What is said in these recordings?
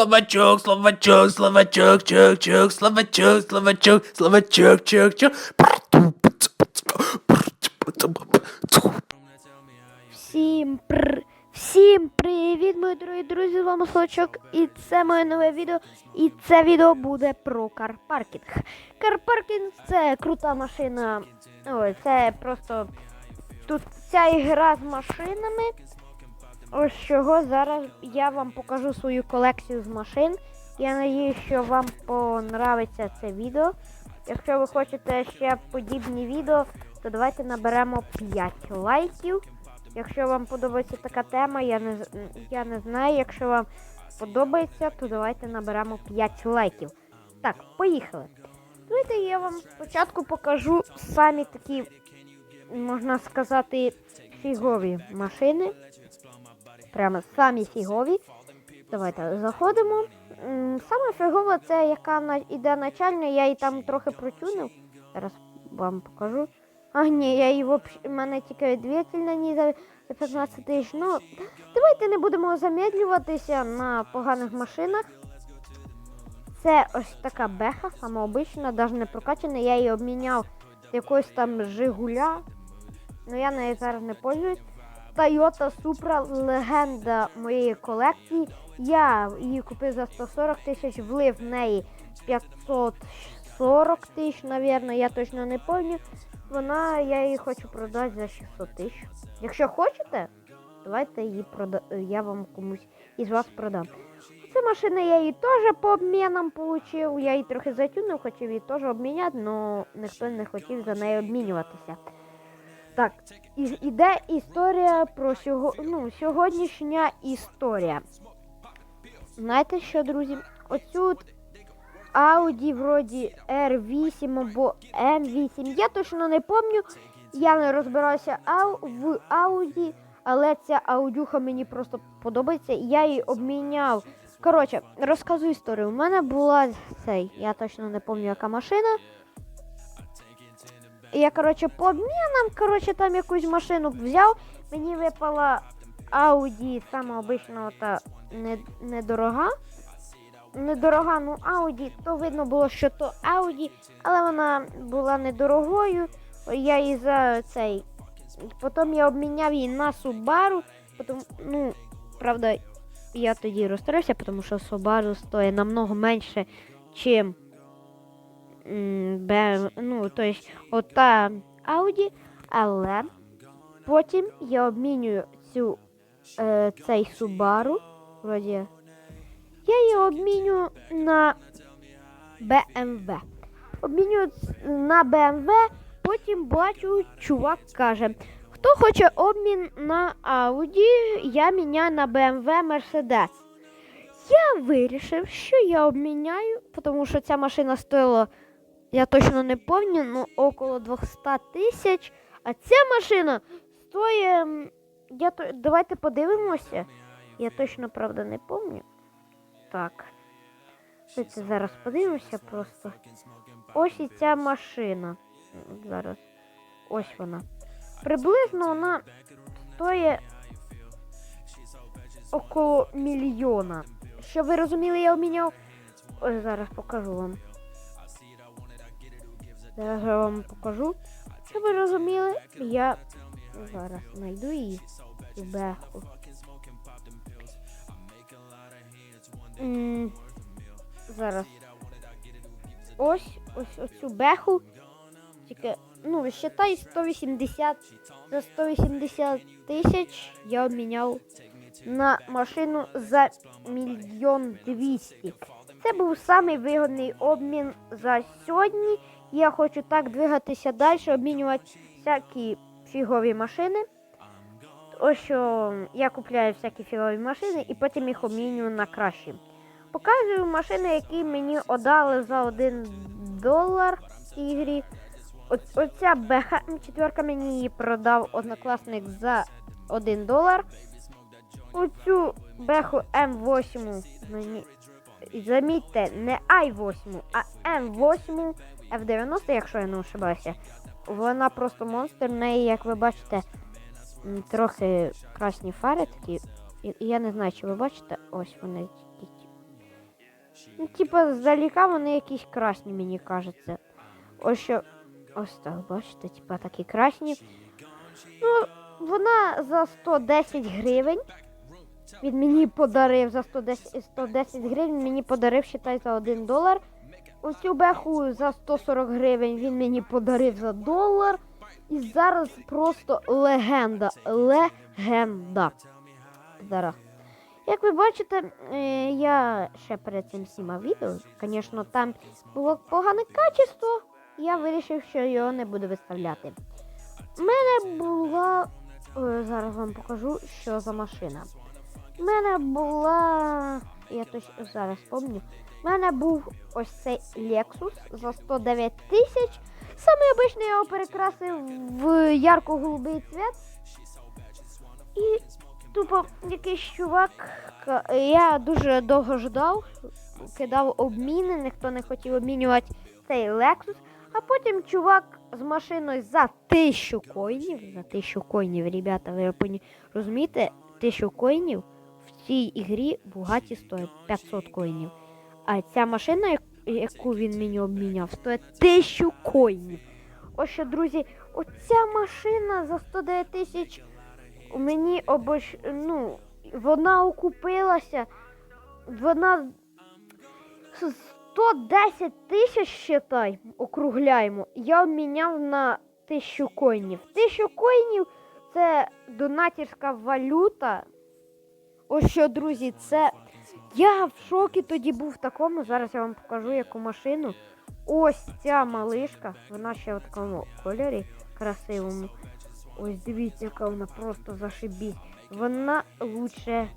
словачок, словачок, словачок, чок, чок, словачок, словачок, словачок, чок, чок. Всім пр... Всім привіт, мої дорогі друзі, з вами Слочок, і це моє нове відео. І це відео буде про карпаркінг. Карпаркінг це крута машина. Ой, це просто тут ця ігра з машинами. Ось чого зараз я вам покажу свою колекцію з машин. Я надію, що вам понравиться це відео. Якщо ви хочете ще подібні відео, то давайте наберемо 5 лайків. Якщо вам подобається така тема, я не, я не знаю. Якщо вам подобається, то давайте наберемо 5 лайків. Так, поїхали. Давайте я вам спочатку покажу самі такі, можна сказати, фігові машини. Прямо самі фігові. Давайте заходимо. Саме фігова це яка іде начальна, я її там трохи протюнив. Зараз вам покажу. А, ні, я її в мене тільки двигатель на ній за за 15 тисяч. Ну, давайте не будемо замедлюватися на поганих машинах. Це ось така беха, самообична, навіть не прокачана. Я її обміняв з якогось там Жигуля. Ну я нею зараз не пользуюсь. Toyota Supra легенда моєї колекції. Я її купив за 140 тисяч, влив в неї 540 тисяч, навірно, я точно не пам'ятаю. Вона, я її хочу продати за 600 тисяч. Якщо хочете, давайте її прода... я вам комусь із вас продам. Ця машина я її теж по обмінам отримав. Я її трохи затюнув, хотів її теж обміняти, але ніхто не хотів за нею обмінюватися. Так, і, іде історія про сього... ну, сьогоднішня історія. Знаєте що, друзі? Оцю Audi вроді R8 або M8. Я точно не пам'ятаю. Я не розбираюся в Audi, але ця аудюха мені просто подобається. Я її обміняв. Коротше, розказую історію. У мене була цей, я точно не пам'ятаю, яка машина. І Я, коротше, по обмінам, коротше, там якусь машину взяв. Мені випала Audi, сама обична та не, недорога. Недорога, ну Audi, то видно було, що то Audi, але вона була недорогою. Я її за цей. Потім я обміняв її на Subaru. Потім, ну, правда, я тоді розстроївся, тому що Subaru стоїть намного менше, чим м, ну, то есть, ота Audi, але потім я обмінюю цю, е, цей Subaru, вроді, я її обмінюю на BMW. Обмінюю на BMW, потім бачу, чувак каже, хто хоче обмін на Audi, я міняю на BMW Mercedes. Я вирішив, що я обміняю, тому що ця машина стоїла, я точно не пам'ятаю, ну около 200 тисяч. А ця машина стоїть. Я то... Давайте подивимося. Я точно, правда, не пам'ятаю. Так. Давайте зараз подивимося просто. Ось і ця машина. Зараз. Ось вона. Приблизно вона стоїть около мільйона. Щоб ви розуміли, я обміняв. Ось зараз покажу вам. Зараз я вам покажу. Щоб ви розуміли, я зараз знайду її беху. Зараз. Ось ось оцю беху. Тільки, ну, вважай 180 за 180 тисяч я обміняв на машину за мільйон двісті. Це був самий вигідний обмін за сьогодні. Я хочу так двигатися далі, обмінювати всякі фігові машини. Ось що я купляю всякі фігові машини і потім їх обмінюю на кращі. Показую машини, які мені отдали за 1 долар в цій грі. Оця БХМ4 мені її продав однокласник за 1 долар. Оцю беху М8 мені. Замітьте, не i8, а М8 F90, якщо я не ошибаюся. Вона просто монстр. В неї, як ви бачите, трохи красні фари такі. І, я не знаю, чи ви бачите, ось вони. Ну, типа, здаліка вони якісь красні, мені кажеться. Ось що. Ось так, бачите, типа такі красні. Ну, вона за 110 гривень. Він мені подарив за 110, 110 гривень, мені подарив, считай, за 1 долар. Оцю беху за 140 гривень він мені подарив за долар. І зараз просто легенда. Легенда. Зараз. Як ви бачите, е, я ще перед цим знімав відео. Звісно, там було погане качество. Я вирішив, що його не буду виставляти. У мене була. е, Зараз вам покажу, що за машина. У мене була. Я точно зараз пам'ятаю. У мене був ось цей Lexus за 109 тисяч. Саме обичний його перекрасив в ярко-голубий цвет. І тупо якийсь чувак. Я дуже довго ждав, кидав обміни, ніхто не хотів обмінювати цей Lexus. А потім чувак з машиною за тисячу коїнів, за тисячу коїнів, ребята, ви розумієте, тисячу коїнів цій ігрі Бугаті стоїть 500 коїнів. А ця машина, яку він мені обміняв, стоїть тисячу коїнів. Ось що, друзі, оця машина за 109 тисяч мені обоч... ну, вона окупилася. Вона 110 тисяч, считай, округляємо. Я обміняв на тисячу коїнів. Тисячу коїнів це донатірська валюта. Ось що, друзі, це. Я в шокі тоді був в такому. Зараз я вам покажу яку машину. Ось ця малишка. Вона ще в такому кольорі красивому. Ось дивіться, яка вона просто зашибісь. Вона лучше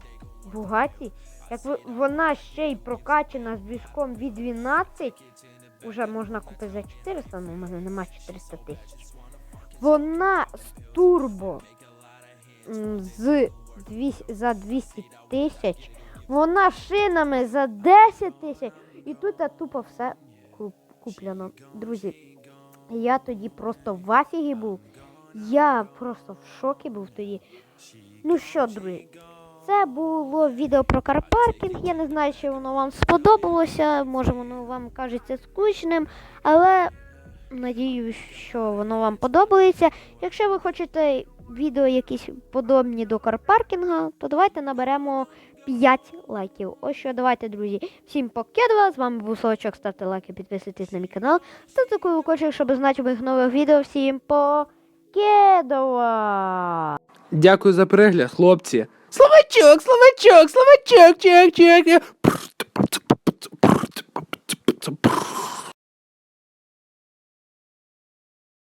Бугаті. Як вона ще й прокачана з двіжком від 12. Уже можна купити за 400, але у мене нема 400 тисяч. Вона з турбо з 200, за 200 тисяч. Вона шинами за 10 тисяч. І тут тупо все куплено. Друзі, я тоді просто в афігі був. Я просто в шокі був тоді. Ну що, друзі, це було відео про карпаркінг. Я не знаю, чи воно вам сподобалося. Може, воно вам кажеться скучним, але надіюсь, що воно вам подобається. Якщо ви хочете відео якісь подобні до карпаркінга, то давайте наберемо 5 лайків. Ось що, давайте, друзі. Всім покедова. З вами був Солочок. Ставте лайки, підписуйтесь на мій канал. Ставте колокольчик, щоб знати моїх нових відео. Всім покедова! Дякую за перегляд, хлопці. Словачок, словачок, словачок, чок, чок.